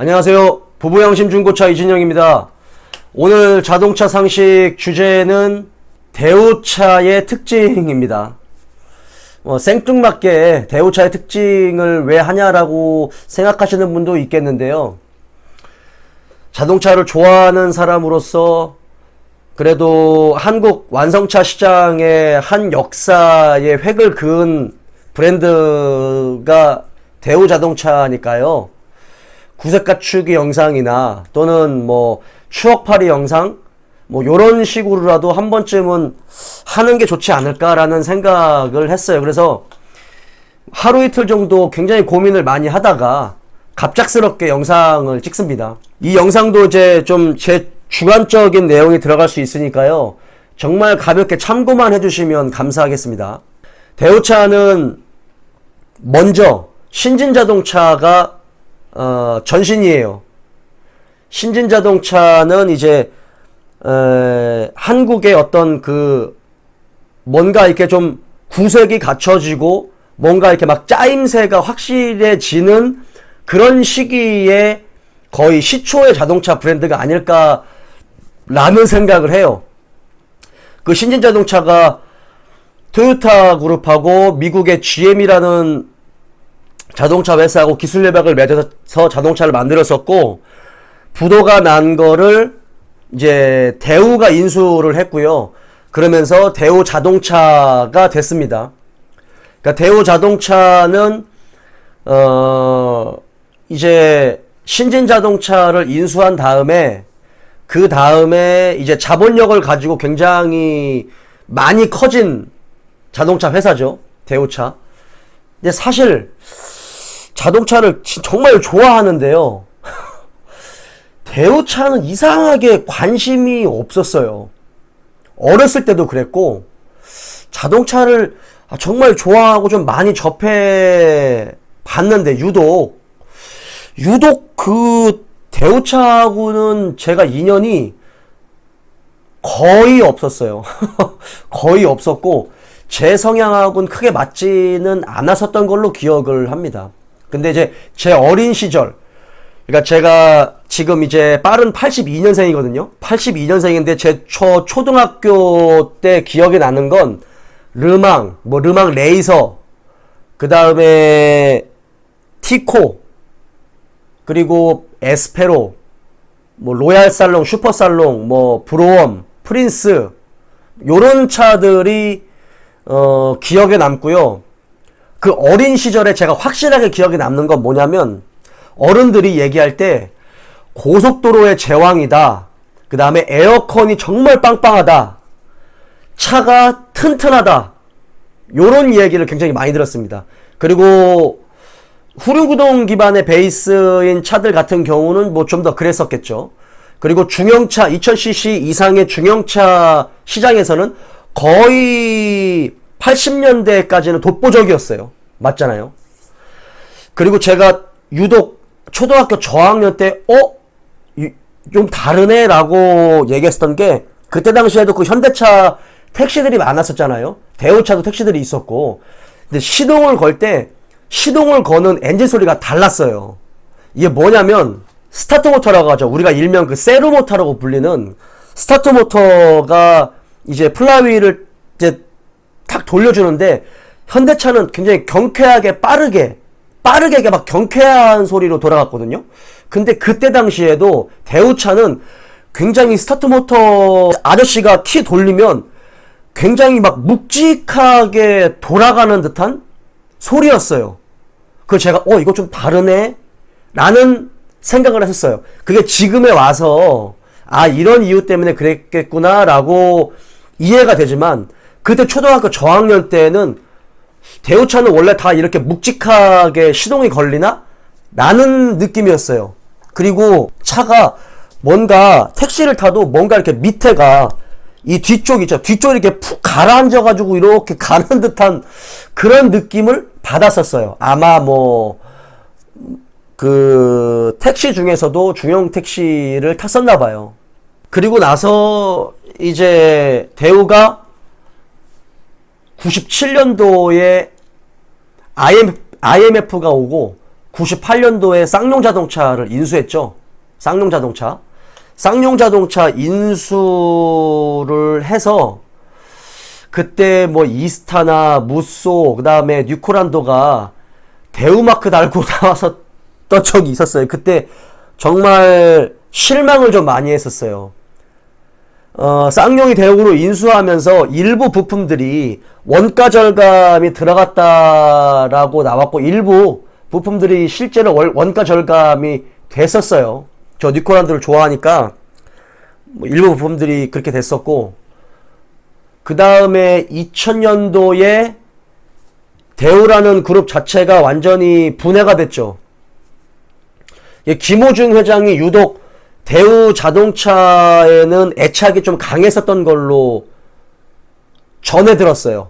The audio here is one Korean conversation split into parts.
안녕하세요. 부부양심 중고차 이진영입니다. 오늘 자동차 상식 주제는 대우차의 특징입니다. 뭐 생뚱맞게 대우차의 특징을 왜 하냐라고 생각하시는 분도 있겠는데요. 자동차를 좋아하는 사람으로서 그래도 한국 완성차 시장의 한 역사의 획을 그은 브랜드가 대우 자동차니까요. 구색 갖추기 영상이나 또는 뭐 추억팔이 영상 뭐 요런 식으로라도 한 번쯤은 하는 게 좋지 않을까라는 생각을 했어요. 그래서 하루 이틀 정도 굉장히 고민을 많이 하다가 갑작스럽게 영상을 찍습니다. 이 영상도 이제 좀 제 주관적인 내용이 들어갈 수 있으니까요. 정말 가볍게 참고만 해주시면 감사하겠습니다. 대우차는 먼저 신진 자동차가 어, 전신이에요. 신진 자동차는 이제 에, 한국의 어떤 그 뭔가 이렇게 좀 구색이 갖춰지고 뭔가 이렇게 막 짜임새가 확실해지는 그런 시기에 거의 시초의 자동차 브랜드가 아닐까라는 생각을 해요. 그 신진 자동차가 토요타 그룹하고 미국의 GM이라는 자동차 회사하고 기술 협약을 맺어서 자동차를 만들었었고 부도가 난 거를 이제 대우가 인수를 했고요. 그러면서 대우 자동차가 됐습니다. 그러니까 대우 자동차는 어 이제 신진 자동차를 인수한 다음에 그 다음에 이제 자본력을 가지고 굉장히 많이 커진 자동차 회사죠. 대우차. 근데 사실 자동차를 진- 정말 좋아하는데요. 대우차는 이상하게 관심이 없었어요. 어렸을 때도 그랬고, 자동차를 아, 정말 좋아하고 좀 많이 접해 봤는데, 유독, 유독 그 대우차하고는 제가 인연이 거의 없었어요. 거의 없었고, 제 성향하고는 크게 맞지는 않았었던 걸로 기억을 합니다. 근데 이제 제 어린 시절, 그러니까 제가 지금 이제 빠른 82년생이거든요. 82년생인데 제 초, 초등학교 때 기억에 나는 건 르망, 뭐 르망 레이서, 그 다음에 티코, 그리고 에스페로, 뭐 로얄 살롱, 슈퍼 살롱, 뭐 브로엄, 프린스 요런 차들이 어 기억에 남고요. 그 어린 시절에 제가 확실하게 기억에 남는 건 뭐냐면 어른들이 얘기할 때 고속도로의 제왕이다. 그 다음에 에어컨이 정말 빵빵하다. 차가 튼튼하다. 요런 얘기를 굉장히 많이 들었습니다. 그리고 후륜구동 기반의 베이스인 차들 같은 경우는 뭐 좀 더 그랬었겠죠. 그리고 중형차 2000cc 이상의 중형차 시장에서는 거의 80년대까지는 독보적이었어요. 맞잖아요. 그리고 제가 유독 초등학교 저학년 때, 어? 이- 좀 다르네? 라고 얘기했었던 게, 그때 당시에도 그 현대차 택시들이 많았었잖아요. 대우차도 택시들이 있었고. 근데 시동을 걸 때, 시동을 거는 엔진 소리가 달랐어요. 이게 뭐냐면, 스타트 모터라고 하죠. 우리가 일명 그 세루 모터라고 불리는 스타트 모터가 이제 플라위를 탁 돌려주는데 현대차는 굉장히 경쾌하게 빠르게 빠르게 막 경쾌한 소리로 돌아갔거든요. 근데 그때 당시에도 대우차는 굉장히 스타트 모터 아저씨가 키 돌리면 굉장히 막 묵직하게 돌아가는 듯한 소리였어요. 그 제가 어 이거 좀 다르네 라는 생각을 했었어요. 그게 지금에 와서 아 이런 이유 때문에 그랬겠구나라고 이해가 되지만 그때 초등학교 저학년 때는 대우차는 원래 다 이렇게 묵직하게 시동이 걸리나? 라는 느낌이었어요. 그리고 차가 뭔가 택시를 타도 뭔가 이렇게 밑에가 이 뒤쪽 있죠. 뒤쪽 이렇게 푹 가라앉아가지고 이렇게 가는 듯한 그런 느낌을 받았었어요. 아마 뭐, 그, 택시 중에서도 중형 택시를 탔었나 봐요. 그리고 나서 이제 대우가 97년도에 IMF, IMF가 오고 98년도에 쌍용 자동차를 인수했죠. 쌍용 자동차. 쌍용 자동차 인수를 해서 그때 뭐 이스타나 무쏘 그다음에 뉴코란도가 대우마크 달고 나왔었던 적이 있었어요. 그때 정말 실망을 좀 많이 했었어요. 어, 쌍용이 대우로 인수하면서 일부 부품들이 원가 절감이 들어갔다라고 나왔고 일부 부품들이 실제로 월- 원가 절감이 됐었어요. 저 니코란드를 좋아하니까 뭐 일부 부품들이 그렇게 됐었고 그 다음에 2000년도에 대우라는 그룹 자체가 완전히 분해가 됐죠. 이 김호중 회장이 유독 대우 자동차에는 애착이 좀 강했었던 걸로 전해 들었어요.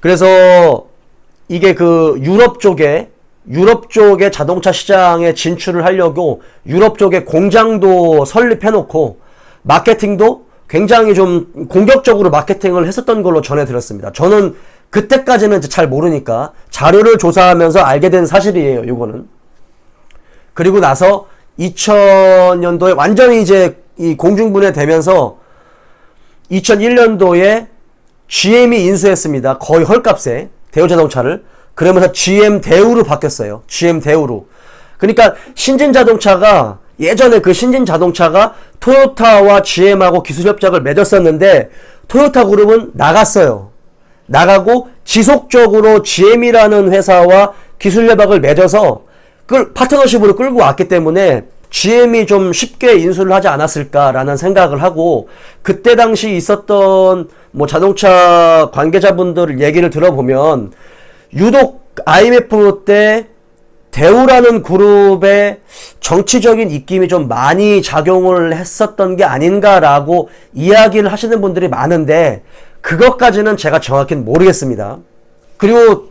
그래서 이게 그 유럽 쪽에 유럽 쪽의 자동차 시장에 진출을 하려고 유럽 쪽에 공장도 설립해 놓고 마케팅도 굉장히 좀 공격적으로 마케팅을 했었던 걸로 전해 들었습니다. 저는 그때까지는 이제 잘 모르니까 자료를 조사하면서 알게 된 사실이에요. 이거는. 그리고 나서 2000년도에 완전히 이제 이 공중분해 되면서 2001년도에 GM이 인수했습니다. 거의 헐값에 대우자동차를 그러면서 GM 대우로 바뀌었어요. GM 대우로. 그러니까 신진 자동차가 예전에 그 신진 자동차가 토요타와 GM하고 기술 협작을 맺었었는데 토요타 그룹은 나갔어요. 나가고 지속적으로 GM이라는 회사와 기술 협약을 맺어서 끌 파트너십으로 끌고 왔기 때문에 GM이 좀 쉽게 인수를 하지 않았을까라는 생각을 하고 그때 당시 있었던 뭐 자동차 관계자분들 얘기를 들어보면 유독 IMF 때 대우라는 그룹의 정치적인 입김이 좀 많이 작용을 했었던 게 아닌가라고 이야기를 하시는 분들이 많은데 그것까지는 제가 정확히는 모르겠습니다. 그리고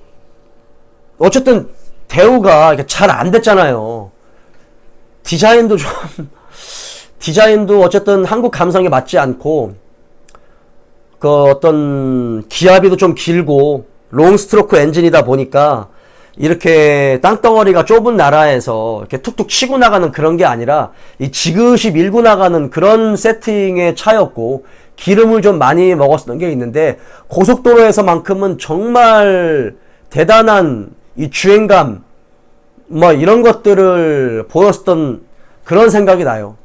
어쨌든 대우가 잘 안 됐잖아요. 디자인도 좀 디자인도 어쨌든 한국 감성에 맞지 않고 그 어떤 기압이도 좀 길고 롱 스트로크 엔진이다 보니까 이렇게 땅덩어리가 좁은 나라에서 이렇게 툭툭 치고 나가는 그런 게 아니라 이 지그시 밀고 나가는 그런 세팅의 차였고 기름을 좀 많이 먹었던 게 있는데 고속도로에서만큼은 정말 대단한 이 주행감 뭐 이런 것들을 보였었던 그런 생각이 나요.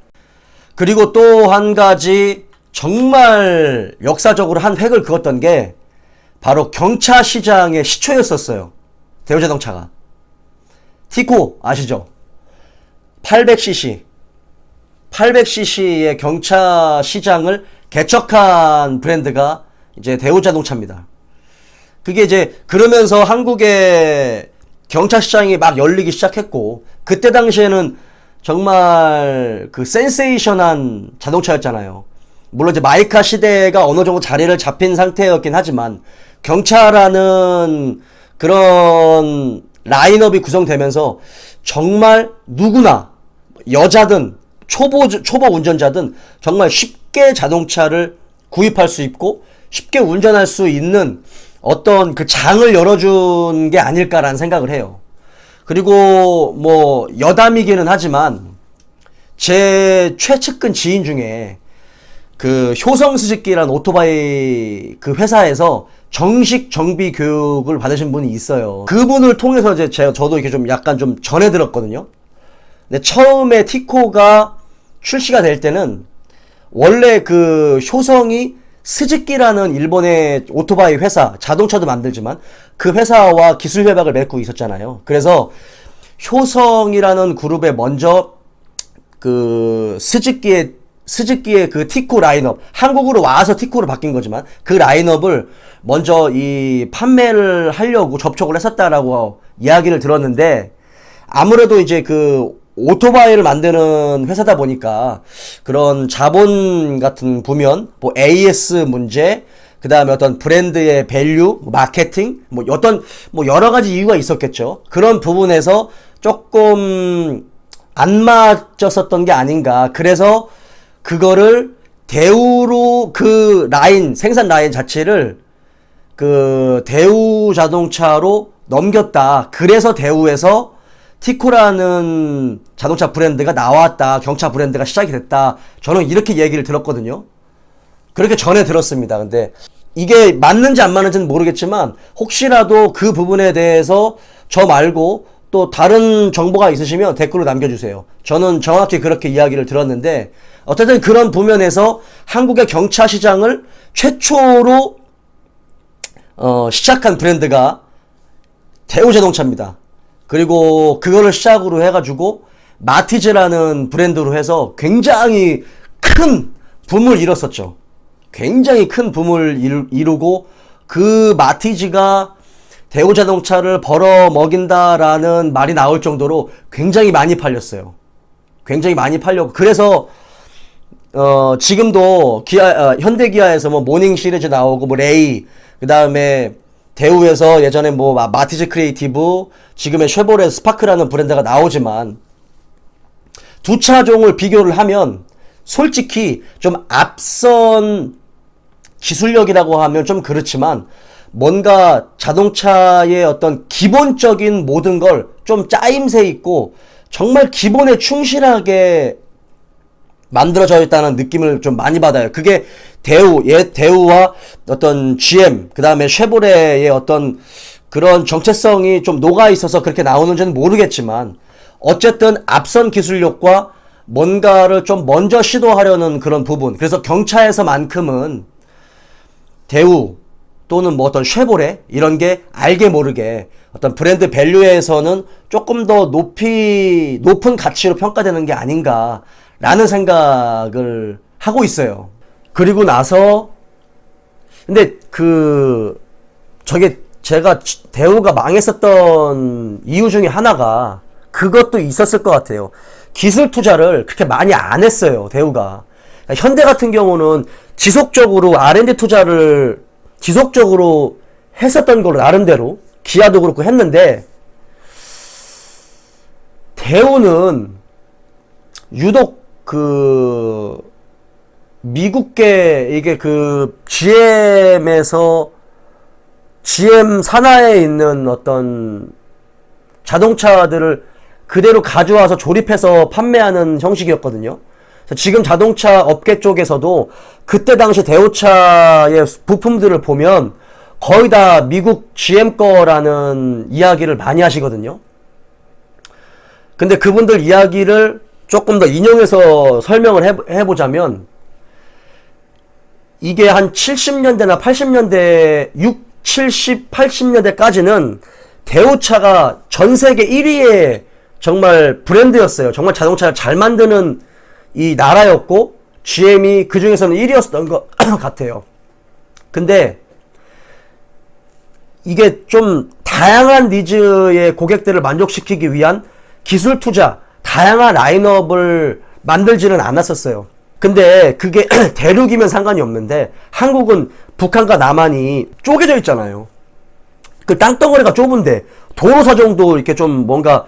그리고 또 한 가지 정말 역사적으로 한 획을 그었던 게 바로 경차 시장의 시초였었어요. 대우자동차가. 티코 아시죠? 800cc. 800cc의 경차 시장을 개척한 브랜드가 이제 대우자동차입니다. 그게 이제 그러면서 한국의 경차 시장이 막 열리기 시작했고 그때 당시에는 정말 그 센세이션한 자동차였잖아요. 물론 이제 마이카 시대가 어느 정도 자리를 잡힌 상태였긴 하지만 경차라는 그런 라인업이 구성되면서 정말 누구나 여자든 초보 초보 운전자든 정말 쉽게 자동차를 구입할 수 있고 쉽게 운전할 수 있는 어떤 그 장을 열어준 게 아닐까라는 생각을 해요. 그리고 뭐 여담이기는 하지만 제 최측근 지인 중에 그 효성 스즈키라는 오토바이 그 회사에서 정식 정비 교육을 받으신 분이 있어요. 그분을 통해서 이제 제가 저도 이렇게 좀 약간 좀 전해 들었거든요. 근데 처음에 티코가 출시가 될 때는 원래 그 효성이 스즈키라는 일본의 오토바이 회사, 자동차도 만들지만 그 회사와 기술 협약을 맺고 있었잖아요. 그래서 효성이라는 그룹에 먼저 그 스즈키의 스즈키의 그 티코 라인업 한국으로 와서 티코로 바뀐 거지만 그 라인업을 먼저 이 판매를 하려고 접촉을 했었다라고 이야기를 들었는데 아무래도 이제 그 오토바이를 만드는 회사다 보니까 그런 자본 같은 부면 뭐 AS 문제 그 다음에 어떤 브랜드의 밸류, 뭐 마케팅, 뭐 어떤, 뭐 여러 가지 이유가 있었겠죠. 그런 부분에서 조금 안 맞았었던 게 아닌가. 그래서 그거를 대우로 그 라인, 생산 라인 자체를 그 대우 자동차로 넘겼다. 그래서 대우에서 티코라는 자동차 브랜드가 나왔다. 경차 브랜드가 시작이 됐다. 저는 이렇게 얘기를 들었거든요. 그렇게 전에 들었습니다. 근데 이게 맞는지 안 맞는지는 모르겠지만 혹시라도 그 부분에 대해서 저 말고 또 다른 정보가 있으시면 댓글로 남겨주세요. 저는 정확히 그렇게 이야기를 들었는데 어쨌든 그런 부면에서 한국의 경차 시장을 최초로 어, 시작한 브랜드가 대우자동차입니다. 그리고 그거를 시작으로 해가지고 마티즈라는 브랜드로 해서 굉장히 큰 붐을 이뤘었죠. 굉장히 큰 붐을 이루- 이루고 그 마티즈가 대우자동차를 벌어 먹인다라는 말이 나올 정도로 굉장히 많이 팔렸어요. 굉장히 많이 팔렸고 그래서 어 지금도 기아 어, 현대 기아에서 뭐 모닝 시리즈 나오고 뭐 레이 그 다음에 대우에서 예전에 뭐 마- 마티즈 크리에이티브 지금의 쉐보레 스파크라는 브랜드가 나오지만 두 차종을 비교를 하면 솔직히 좀 앞선 기술력이라고 하면 좀 그렇지만 뭔가 자동차의 어떤 기본적인 모든 걸 좀 짜임새 있고 정말 기본에 충실하게 만들어져 있다는 느낌을 좀 많이 받아요. 그게 대우, 예, 대우와 어떤 GM, 그 다음에 쉐보레의 어떤 그런 정체성이 좀 녹아 있어서 그렇게 나오는지는 모르겠지만, 어쨌든 앞선 기술력과 뭔가를 좀 먼저 시도하려는 그런 부분. 그래서 경차에서만큼은 대우 또는 뭐 어떤 쉐보레 이런 게 알게 모르게 어떤 브랜드 밸류에서는 조금 더 높이 높은 가치로 평가되는 게 아닌가라는 생각을 하고 있어요. 그리고 나서 근데 그 저게 제가 지- 대우가 망했었던 이유 중에 하나가 그것도 있었을 것 같아요. 기술 투자를 그렇게 많이 안 했어요, 대우가. 그러니까 현대 같은 경우는 지속적으로 R&D 투자를 지속적으로 했었던 걸로 나름대로 기아도 그렇고 했는데 대우는 유독 그 미국계 이게 그 GM에서 GM 산하에 있는 어떤 자동차들을 그대로 가져와서 조립해서 판매하는 형식이었거든요. 지금 자동차 업계 쪽에서도 그때 당시 대우차의 부품들을 보면 거의 다 미국 GM 거라는 이야기를 많이 하시거든요. 근데 그분들 이야기를 조금 더 인용해서 설명을 해, 해보자면 이게 한 70년대나 80년대 6, 70, 80년대까지는 대우차가 전 세계 1위의 정말 브랜드였어요. 정말 자동차를 잘 만드는 이 나라였고 GM이 그 중에서는 1위였던 것 같아요. 근데 이게 좀 다양한 니즈의 고객들을 만족시키기 위한 기술 투자, 다양한 라인업을 만들지는 않았었어요. 근데 그게 대륙이면 상관이 없는데 한국은 북한과 남한이 쪼개져 있잖아요. 그 땅덩어리가 좁은데 도로 사정도 이렇게 좀 뭔가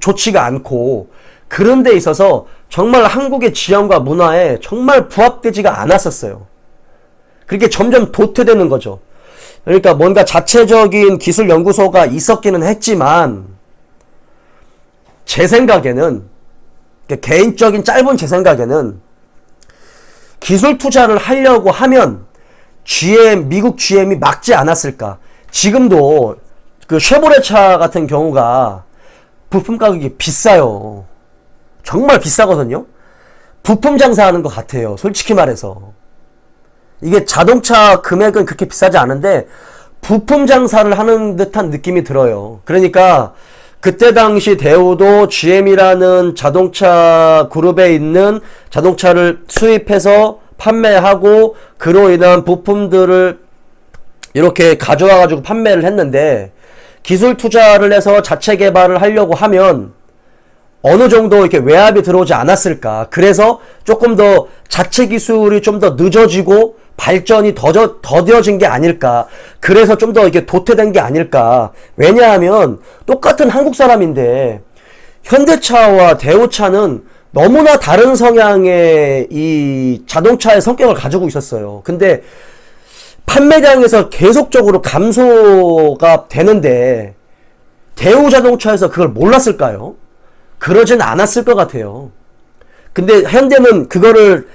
좋지가 않고 그런 데 있어서 정말 한국의 지형과 문화에 정말 부합되지가 않았었어요. 그렇게 점점 도태되는 거죠. 그러니까 뭔가 자체적인 기술 연구소가 있었기는 했지만 제 생각에는 그러니까 개인적인 짧은 제 생각에는 기술 투자를 하려고 하면 GM 미국 GM이 막지 않았을까? 지금도 그 쉐보레 차 같은 경우가 부품 가격이 비싸요. 정말 비싸거든요. 부품 장사하는 것 같아요. 솔직히 말해서. 이게 자동차 금액은 그렇게 비싸지 않은데 부품 장사를 하는 듯한 느낌이 들어요. 그러니까 그때 당시 대우도 GM이라는 자동차 그룹에 있는 자동차를 수입해서 판매하고 그로 인한 부품들을 이렇게 가져와 가지고 판매를 했는데 기술 투자를 해서 자체 개발을 하려고 하면 어느 정도 이렇게 외압이 들어오지 않았을까. 그래서 조금 더 자체 기술이 좀 더 늦어지고 발전이 더저, 더뎌진 게 아닐까. 그래서 좀 더 이렇게 도태된 게 아닐까. 왜냐하면 똑같은 한국 사람인데 현대차와 대우차는 너무나 다른 성향의 이 자동차의 성격을 가지고 있었어요. 근데 판매량에서 계속적으로 감소가 되는데 대우 자동차에서 그걸 몰랐을까요? 그러진 않았을 것 같아요. 근데 현대는 그거를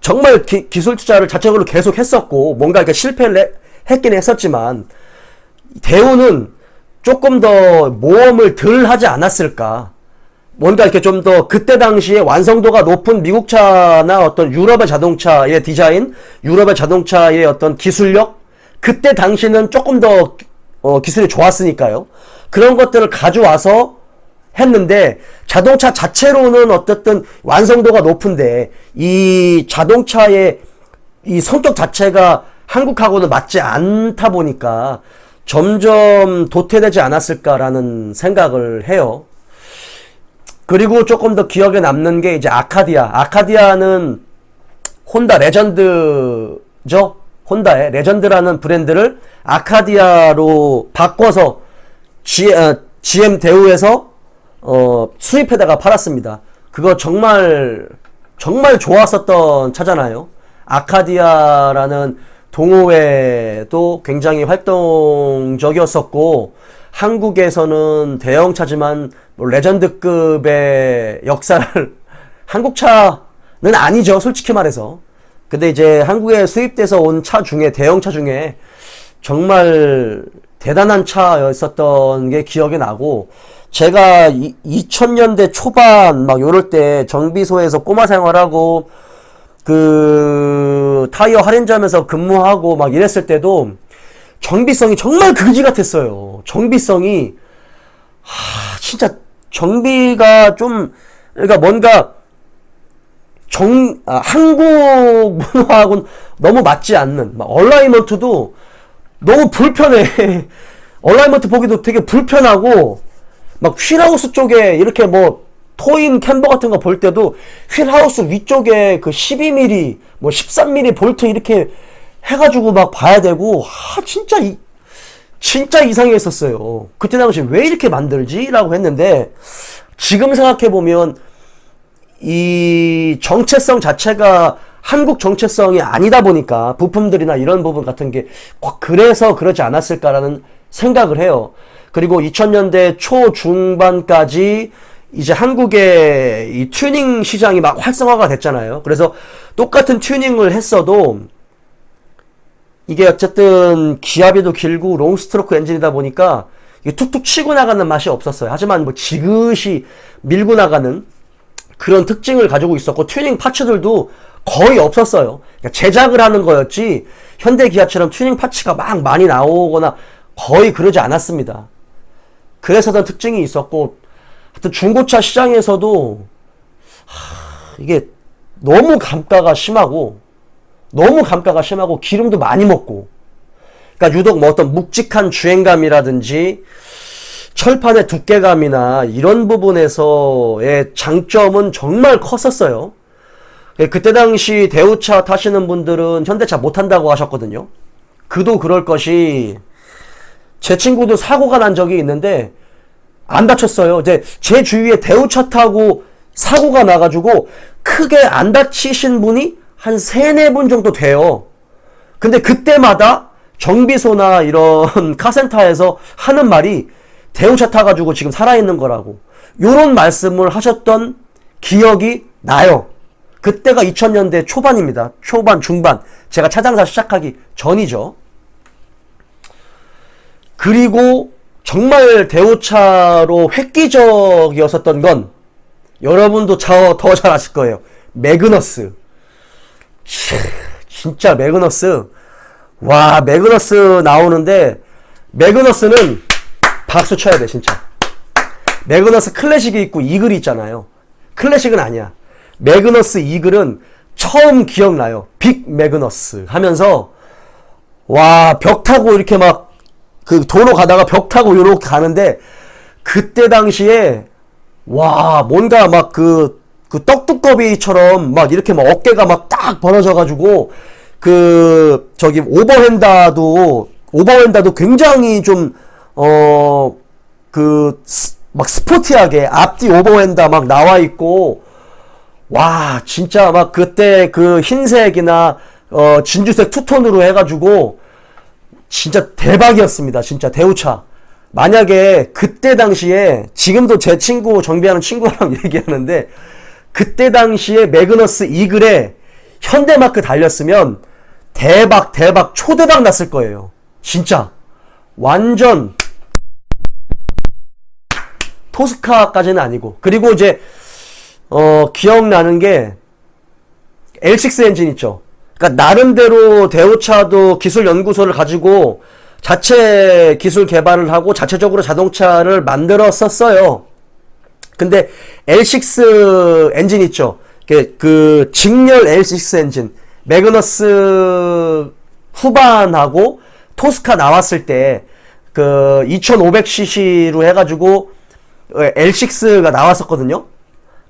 정말 기, 술 투자를 자체적으로 계속 했었고 뭔가 이렇게 실패를 해- 했긴 했었지만 대우는 조금 더 모험을 덜 하지 않았을까. 뭔가 이렇게 좀 더 그때 당시에 완성도가 높은 미국 차나 어떤 유럽의 자동차의 디자인, 유럽의 자동차의 어떤 기술력, 그때 당시는 조금 더 어, 기술이 좋았으니까요. 그런 것들을 가져와서 했는데 자동차 자체로는 어쨌든 완성도가 높은데 이 자동차의 이 성격 자체가 한국하고는 맞지 않다 보니까 점점 도태되지 않았을까라는 생각을 해요. 그리고 조금 더 기억에 남는 게 이제 아카디아. 아카디아는 혼다 레전드죠. 혼다의 레전드라는 브랜드를 아카디아로 바꿔서 G, 어, GM 대우에서 어, 수입해다가 팔았습니다. 그거 정말 정말 좋았었던 차잖아요. 아카디아라는 동호회도 굉장히 활동적이었었고 한국에서는 대형차지만 뭐 레전드급의 역사를 한국 차는 아니죠, 솔직히 말해서. 근데 이제 한국에 수입돼서 온 차 중에 대형차 중에 정말 대단한 차였었던 게 기억이 나고 제가 2000년대 초반 막 요럴 때 정비소에서 꼬마 생활하고 그 타이어 할인점에서 근무하고 막 이랬을 때도 정비성이 정말 그지 같았어요. 정비성이 하, 진짜 정비가 좀 그러니까 뭔가 정 아, 한국 문화하고는 너무 맞지 않는 막 얼라이먼트도 너무 불편해. 얼라이먼트 보기도 되게 불편하고 막 휠하우스 쪽에 이렇게 뭐 토인 캠버 같은 거 볼 때도 휠하우스 위쪽에 그 12mm 뭐 13mm 볼트 이렇게 해가지고 막 봐야 되고 아 진짜 이 진짜 이상했었어요. 그때 당시 왜 이렇게 만들지라고 했는데 지금 생각해 보면 이 정체성 자체가 한국 정체성이 아니다 보니까 부품들이나 이런 부분 같은 게 그래서 그러지 않았을까라는 생각을 해요. 그리고 2000년대 초중반까지 이제 한국의 이 튜닝 시장이 막 활성화가 됐잖아요. 그래서 똑같은 튜닝을 했어도 이게 어쨌든 기압이도 길고 롱스트로크 엔진이다 보니까 이게 툭툭 치고 나가는 맛이 없었어요. 하지만 뭐 지그시 밀고 나가는 그런 특징을 가지고 있었고 튜닝 파츠들도 거의 없었어요. 그러니까 제작을 하는 거였지 현대 기아처럼 튜닝 파츠가 막 많이 나오거나 거의 그러지 않았습니다. 그래서 어떤 특징이 있었고 하여튼 중고차 시장에서도 하, 이게 너무 감가가 심하고 너무 감가가 심하고 기름도 많이 먹고 그러니까 유독 뭐 어떤 묵직한 주행감이라든지 철판의 두께감이나 이런 부분에서의 장점은 정말 컸었어요. 예, 그때 당시 대우차 타시는 분들은 현대차 못 탄다고 하셨거든요. 그도 그럴 것이 제 친구도 사고가 난 적이 있는데 안 다쳤어요. 이제 제 주위에 대우차 타고 사고가 나가지고 크게 안 다치신 분이 한 세네 분 정도 돼요. 근데 그때마다 정비소나 이런 카센터에서 하는 말이 대우차 타가지고 지금 살아있는 거라고. 요런 말씀을 하셨던 기억이 나요. 그때가 2000년대 초반입니다. 초반, 중반. 제가 차장사 시작하기 전이죠. 그리고 정말 대우차로 획기적이었었던 건 여러분도 더 잘 아실 거예요. 매그너스. 진짜 매그너스. 와, 매그너스 나오는데 매그너스는 박수 쳐야 돼, 진짜. 매그너스 클래식이 있고 이글이 있잖아요. 클래식은 아니야. 매그너스 이글은 처음 기억나요. 빅 매그너스 하면서 와, 벽 타고 이렇게 막 그 도로 가다가 벽 타고 이렇게 가는데 그때 당시에 와, 뭔가 막그 그 떡두꺼비처럼 막 이렇게 막 어깨가 막 딱 벌어져 가지고 그 저기 오버핸다도 오버핸다도 굉장히 좀 어 그 막 스포티하게 앞뒤 오버핸다 막 나와 있고 와 진짜 막 그때 그 흰색이나 어 진주색 투톤으로 해가지고 진짜 대박이었습니다. 진짜 대우차. 만약에 그때 당시에 지금도 제 친구 정비하는 친구랑 얘기하는데 그때 당시에 매그너스 이글에 현대마크 달렸으면 대박 대박 초대박 났을 거예요. 진짜. 완전 토스카까지는 아니고. 그리고 이제 어 기억나는 게 L6 엔진 있죠. 그러니까 나름대로 대우차도 기술 연구소를 가지고 자체 기술 개발을 하고 자체적으로 자동차를 만들었었어요. 근데 L6 엔진 있죠. 그, 그 직렬 L6 엔진 매그너스 후반하고 토스카 나왔을 때 그 2500cc로 해가지고 L6가 나왔었거든요.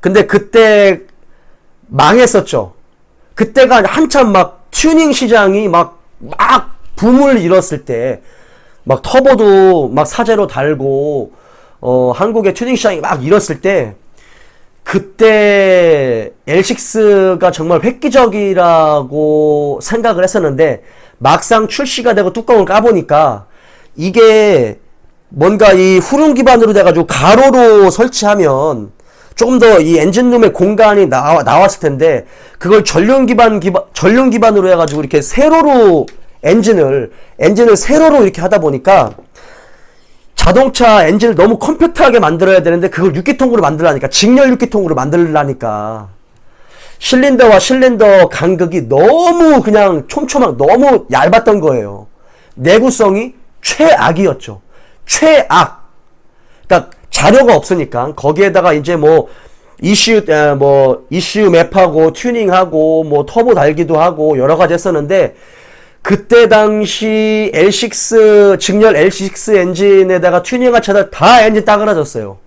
근데 그때 망했었죠. 그때가 한참 막 튜닝 시장이 막, 막 붐을 일었을 때, 막 터보도 막 사제로 달고, 어, 한국의 튜닝 시장이 막 일었을 때, 그때 L6가 정말 획기적이라고 생각을 했었는데, 막상 출시가 되고 뚜껑을 까보니까, 이게 뭔가 이 후륜 기반으로 돼가지고 가로로 설치하면 조금 더 이 엔진룸의 공간이 나와, 나왔을 텐데 그걸 전륜 기반 기반 전륜 기반으로 해가지고 이렇게 세로로 엔진을 엔진을 세로로 이렇게 하다 보니까 자동차 엔진을 너무 컴팩트하게 만들어야 되는데 그걸 6기통으로 만들라니까 직렬 6기통으로 만들라니까 실린더와 실린더 간극이 너무 그냥 촘촘하고 너무 얇았던 거예요. 내구성이 최악이었죠. 최악. 그러니까 자료가 없으니까 거기에다가 이제 뭐 이슈 에, 뭐 이슈 맵하고 튜닝하고 뭐 터보 달기도 하고 여러 가지 했었는데 그때 당시 L6 직렬 L6 엔진에다가 튜닝한 차들 다 엔진 따그라졌어요.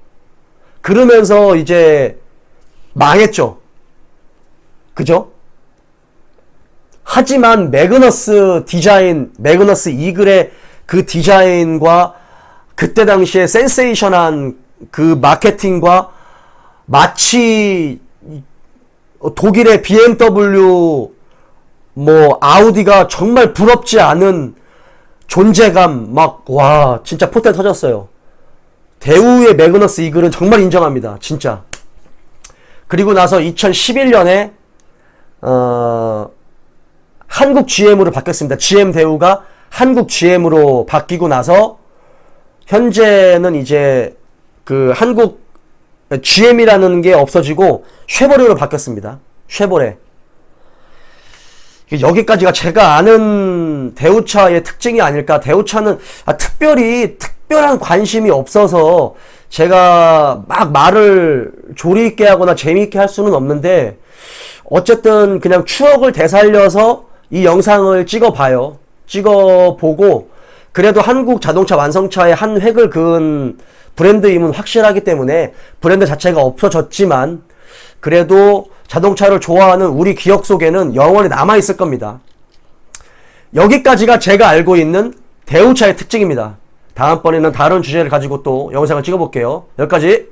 그러면서 이제 망했죠. 그죠? 하지만 매그너스 디자인, 매그너스 이글의 그 디자인과 그때 당시에 센세이션한 그 마케팅과 마치 독일의 BMW 뭐 아우디가 정말 부럽지 않은 존재감 막 와 진짜 포텐 터졌어요. 대우의 매그너스 이글은 정말 인정합니다. 진짜. 그리고 나서 2011년에 어 한국 GM으로 바뀌었습니다. GM 대우가 한국 GM으로 바뀌고 나서 현재는 이제 그 한국 GM이라는 게 없어지고 쉐보레로 바뀌었습니다. 쉐보레. 여기까지가 제가 아는 대우차의 특징이 아닐까. 대우차는 아, 특별히 특별한 관심이 없어서 제가 막 말을 조리 있게 하거나 재미있게 할 수는 없는데 어쨌든 그냥 추억을 되살려서 이 영상을 찍어 봐요. 찍어 보고 그래도 한국 자동차 완성차의 한 획을 그은 브랜드임은 확실하기 때문에 브랜드 자체가 없어졌지만 그래도 자동차를 좋아하는 우리 기억 속에는 영원히 남아 있을 겁니다. 여기까지가 제가 알고 있는 대우차의 특징입니다. 다음번에는 다른 주제를 가지고 또 영상을 찍어 볼게요. 여기까지